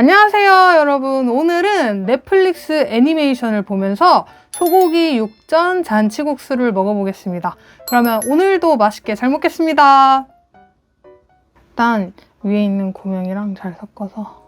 안녕하세요, 여러분. 오늘은 넷플릭스 애니메이션을 보면서 소고기 육전 잔치국수를 먹어보겠습니다. 그러면 오늘도 맛있게 잘 먹겠습니다. 일단 위에 있는 고명이랑 잘 섞어서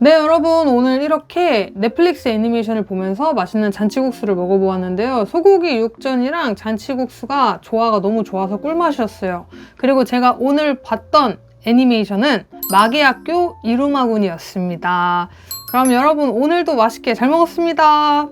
네, 여러분. 오늘 이렇게 넷플릭스 애니메이션을 보면서 맛있는 잔치국수를 먹어보았는데요. 소고기 육전이랑 잔치국수가 조화가 너무 좋아서 꿀맛이었어요. 그리고 제가 오늘 봤던 애니메이션은 마계학교 이루마군이었습니다. 그럼 여러분 오늘도 맛있게 잘 먹었습니다.